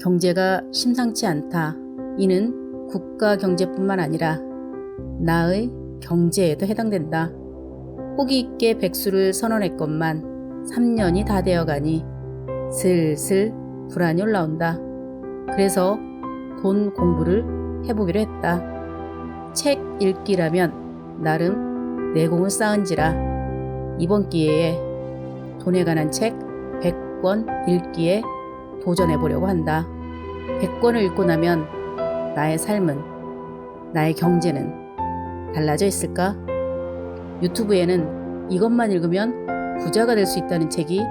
경제가 심상치 않다. 이는 국가 경제뿐만 아니라 나의 경제에도 해당된다. 호기 있게 백수를 선언했건만 3년이 다 되어가니 슬슬 불안이 올라온다. 그래서 돈 공부를 해보기로 했다. 책 읽기라면 나름 내공을 쌓은지라 이번 기회에 돈에 관한 책 100권 읽기에 도전해 보려고 한다. 100권을 읽고 나면 나의 삶은, 나의 경제는 달라져 있을까? 유튜브에는 이것만 읽으면 부자가 될 수 있다는 책이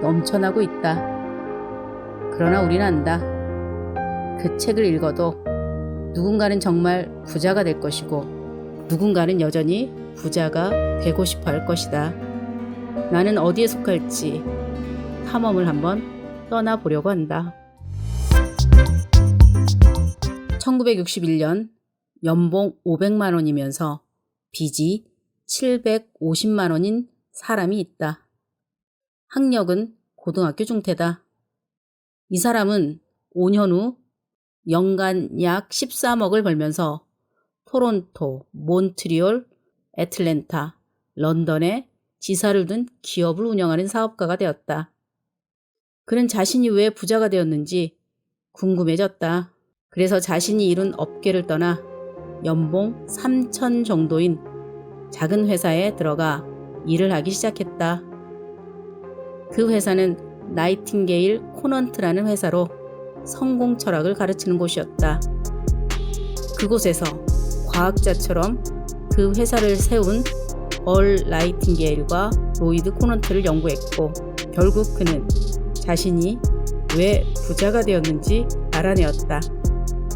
넘쳐나고 있다. 그러나 우리는 안다. 그 책을 읽어도 누군가는 정말 부자가 될 것이고 누군가는 여전히 부자가 되고 싶어 할 것이다. 나는 어디에 속할지 탐험을 한번 떠나보려고 한다. 1961년 연봉 500만 원이면서 빚이 750만 원인 사람이 있다. 학력은 고등학교 중퇴다. 이 사람은 5년 후 연간 약 13억을 벌면서 토론토, 몬트리올, 애틀랜타, 런던에 지사를 둔 기업을 운영하는 사업가가 되었다. 그는 자신이 왜 부자가 되었는지 궁금해졌다. 그래서 자신이 이룬 업계를 떠나 연봉 3천 정도인 작은 회사에 들어가 일을 하기 시작했다. 그 회사는 나이팅게일 코넌트라는 회사로 성공 철학을 가르치는 곳이었다. 그곳에서 과학자처럼 그 회사를 세운 얼 나이팅게일과 로이드 코넌트를 연구했고 결국 그는 자신이 왜 부자가 되었는지 알아내었다.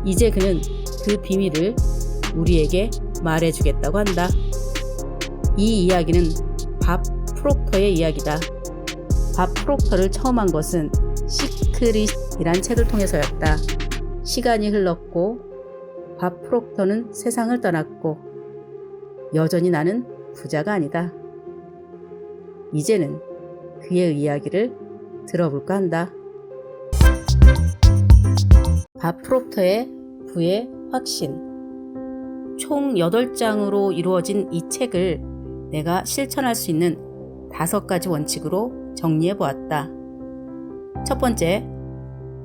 이제 그는 그 비밀을 우리에게 말해주겠다고 한다. 이 이야기는 밥 프록터의 이야기다. 밥 프록터를 처음 한 것은 시크릿이란 책을 통해서였다. 시간이 흘렀고 밥 프록터는 세상을 떠났고 여전히 나는 부자가 아니다. 이제는 그의 이야기를 들어볼까 한다. 밥 프록터의 부의 확신. 총 8장으로 이루어진 이 책을 내가 실천할 수 있는 다섯 가지 원칙으로 정리해 보았다. 첫 번째,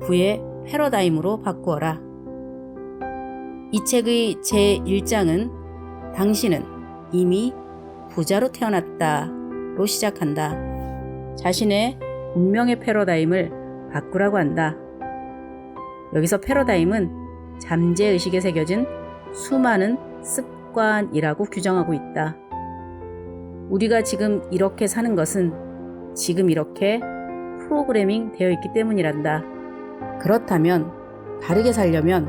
부의 패러다임으로 바꾸어라. 이 책의 제1장은 당신은 이미 부자로 태어났다로 시작한다. 자신의 운명의 패러다임을 바꾸라고 한다. 여기서 패러다임은 잠재의식에 새겨진 수많은 습관이라고 규정하고 있다. 우리가 지금 이렇게 사는 것은 지금 이렇게 프로그래밍 되어 있기 때문이란다. 그렇다면 다르게 살려면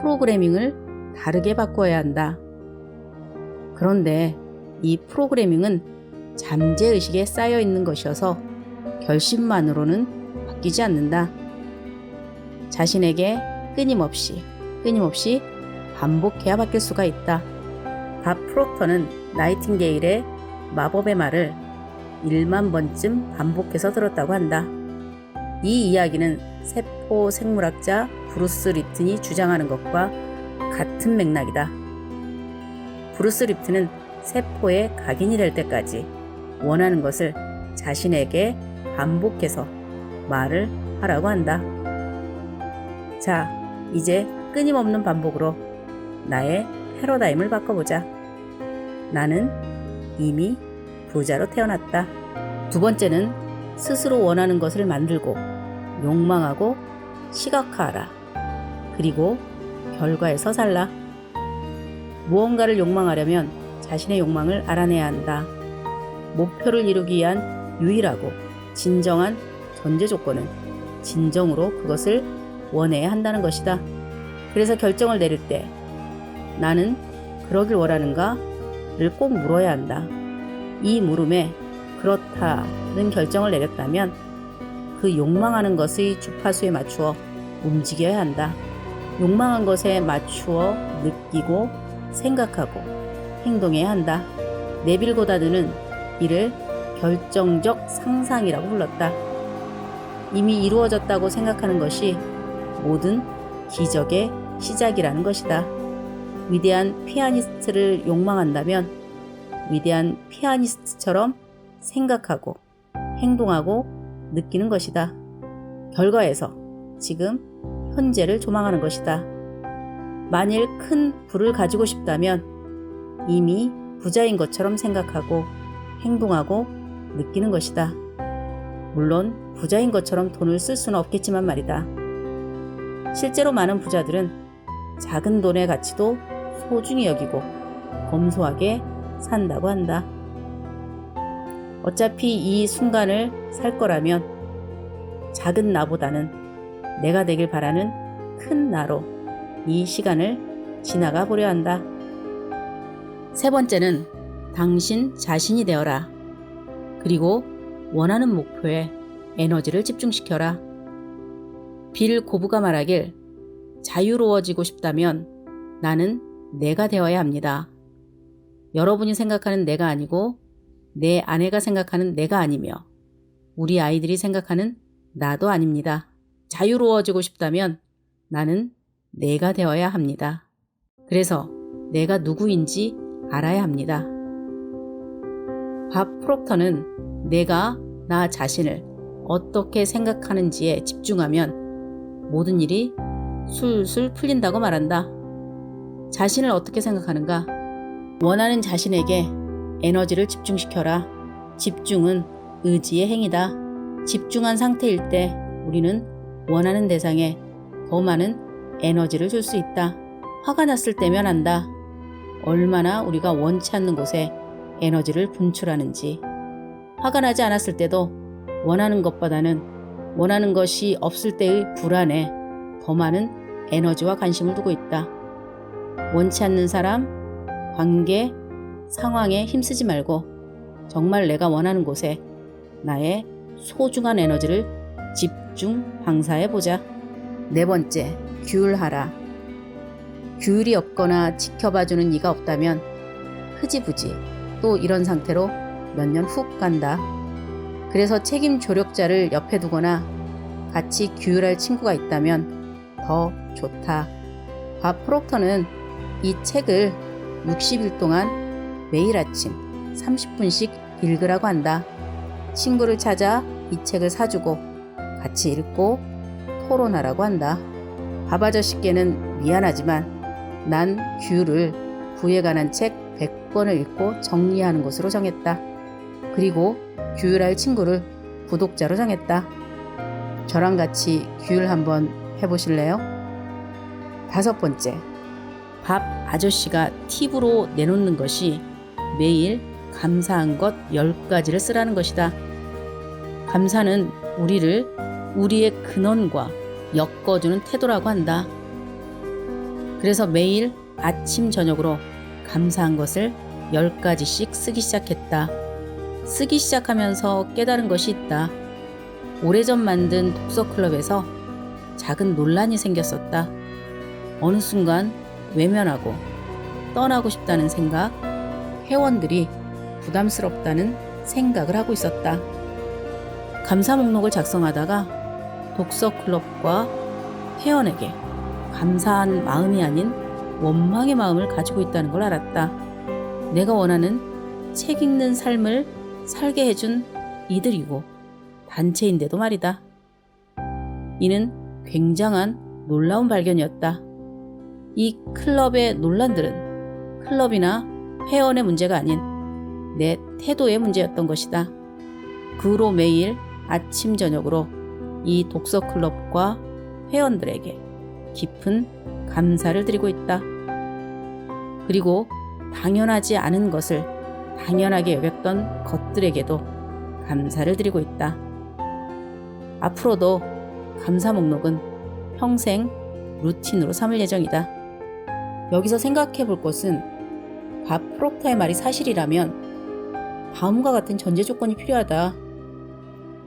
프로그래밍을 다르게 바꿔야 한다. 그런데 이 프로그래밍은 잠재의식에 쌓여 있는 것이어서 결심만으로는 바뀌지 않는다. 자신에게 끊임없이, 끊임없이 반복해야 바뀔 수가 있다. 밥 프록터는 나이팅게일의 마법의 말을 1만 번쯤 반복해서 들었다고 한다. 이 이야기는 세포 생물학자 브루스 립튼이 주장하는 것과 같은 맥락이다. 브루스 립튼은 세포에 각인이 될 때까지 원하는 것을 자신에게 반복해서 말을 하라고 한다. 자, 이제 끊임없는 반복으로 나의 패러다임을 바꿔보자. 나는 이미 부자로 태어났다. 두 번째는 스스로 원하는 것을 만들고 욕망하고 시각화하라. 그리고 결과에서 살라. 무언가를 욕망하려면 자신의 욕망을 알아내야 한다. 목표를 이루기 위한 유일하고 진정한 전제 조건은 진정으로 그것을 원해야 한다는 것이다. 그래서 결정을 내릴 때 나는 그러길 원하는가를 꼭 물어야 한다. 이 물음에 그렇다는 결정을 내렸다면 그 욕망하는 것의 주파수에 맞추어 움직여야 한다. 욕망한 것에 맞추어 느끼고 생각하고 행동해야 한다. 네빌 고 다드는 이를 결정적 상상이라고 불렀다. 이미 이루어졌다고 생각하는 것이 모든 기적의 시작이라는 것이다. 위대한 피아니스트를 욕망한다면 위대한 피아니스트처럼 생각하고 행동하고 느끼는 것이다. 결과에서 지금 현재를 조망하는 것이다. 만일 큰 부를 가지고 싶다면 이미 부자인 것처럼 생각하고 행동하고 느끼는 것이다. 물론 부자인 것처럼 돈을 쓸 수는 없겠지만 말이다. 실제로 많은 부자들은 작은 돈의 가치도 소중히 여기고 검소하게 산다고 한다. 어차피 이 순간을 살 거라면 작은 나보다는 내가 되길 바라는 큰 나로 이 시간을 지나가 보려 한다. 세 번째는 당신 자신이 되어라. 그리고 원하는 목표에 에너지를 집중시켜라. 빌 고부가 말하길 자유로워지고 싶다면 나는 내가 되어야 합니다. 여러분이 생각하는 내가 아니고 내 아내가 생각하는 내가 아니며 우리 아이들이 생각하는 나도 아닙니다. 자유로워지고 싶다면 나는 내가 되어야 합니다. 그래서 내가 누구인지 알아야 합니다. 밥 프록터는 내가 나 자신을 어떻게 생각하는지에 집중하면 모든 일이 술술 풀린다고 말한다. 자신을 어떻게 생각하는가? 원하는 자신에게 에너지를 집중시켜라. 집중은 의지의 행위다. 집중한 상태일 때 우리는 원하는 대상에 더 많은 에너지를 줄 수 있다. 화가 났을 때면 안다. 얼마나 우리가 원치 않는 곳에 에너지를 분출하는지. 화가 나지 않았을 때도 원하는 것보다는 원하는 것이 없을 때의 불안에 더 많은 에너지와 관심을 두고 있다. 원치 않는 사람, 관계, 상황에 힘쓰지 말고 정말 내가 원하는 곳에 나의 소중한 에너지를 집중 방사해 보자. 네 번째, 규율하라. 규율이 없거나 지켜봐주는 이가 없다면 흐지부지 또 이런 상태로 몇 년 훅 간다. 그래서 책임 조력자를 옆에 두거나 같이 규율할 친구가 있다면 더 좋다. 밥 프록터는 이 책을 60일 동안 매일 아침 30분씩 읽으라고 한다. 친구를 찾아 이 책을 사주고 같이 읽고 토론하라고 한다. 밥 아저씨께는 미안하지만 난 규율을 부에 관한 책 100권을 읽고 정리하는 것으로 정했다. 그리고 규율할 친구를 구독자로 정했다. 저랑 같이 규율 한번 해보실래요? 다섯 번째, 밥 아저씨가 팁으로 내놓는 것이 매일 감사한 것 10가지를 쓰라는 것이다. 감사는 우리를 우리의 근원과 엮어주는 태도라고 한다. 그래서 매일 아침, 저녁으로 감사한 것을 10가지씩 쓰기 시작했다. 쓰기 시작하면서 깨달은 것이 있다. 오래전 만든 독서클럽에서 작은 논란이 생겼었다. 어느 순간 외면하고 떠나고 싶다는 생각, 회원들이 부담스럽다는 생각을 하고 있었다. 감사 목록을 작성하다가 독서클럽과 회원에게 감사한 마음이 아닌 원망의 마음을 가지고 있다는 걸 알았다. 내가 원하는 책 읽는 삶을 살게 해준 이들이고 단체인데도 말이다. 이는 굉장한 놀라운 발견이었다. 이 클럽의 논란들은 클럽이나 회원의 문제가 아닌 내 태도의 문제였던 것이다. 그 후로 매일 아침 저녁으로 이 독서 클럽과 회원들에게 깊은 감사를 드리고 있다. 그리고 당연하지 않은 것을 당연하게 여겼던 것들에게도 감사를 드리고 있다. 앞으로도 감사 목록은 평생 루틴으로 삼을 예정이다. 여기서 생각해 볼 것은 밥 프록터의 말이 사실이라면 다음과 같은 전제 조건이 필요하다.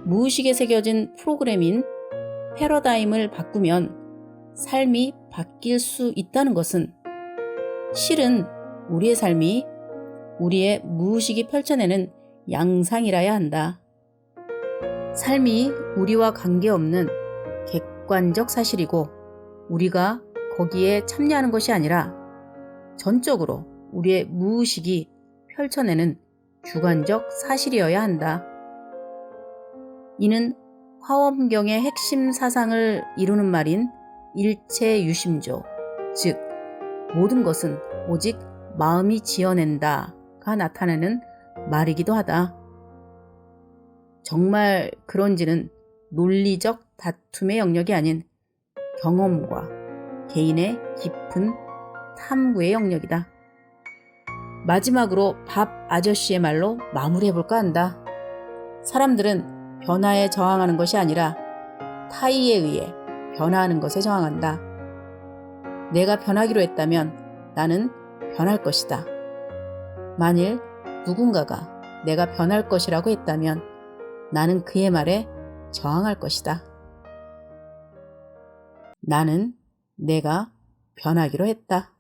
무의식에 새겨진 프로그램인 패러다임을 바꾸면 삶이 바뀔 수 있다는 것은 실은 우리의 삶이 우리의 무의식이 펼쳐내는 양상이라야 한다. 삶이 우리와 관계없는 객관적 사실이고 우리가 거기에 참여하는 것이 아니라 전적으로 우리의 무의식이 펼쳐내는 주관적 사실이어야 한다. 이는 화엄경의 핵심 사상을 이루는 말인 일체 유심조, 즉 모든 것은 오직 마음이 지어낸다가 나타내는 말이기도 하다. 정말 그런지는 논리적 다툼의 영역이 아닌 경험과 개인의 깊은 탐구의 영역이다. 마지막으로 밥 아저씨의 말로 마무리해볼까 한다. 사람들은 변화에 저항하는 것이 아니라 타의에 의해 변화하는 것에 저항한다. 내가 변하기로 했다면 나는 변할 것이다. 만일 누군가가 내가 변할 것이라고 했다면 나는 그의 말에 저항할 것이다. 나는 내가 변하기로 했다.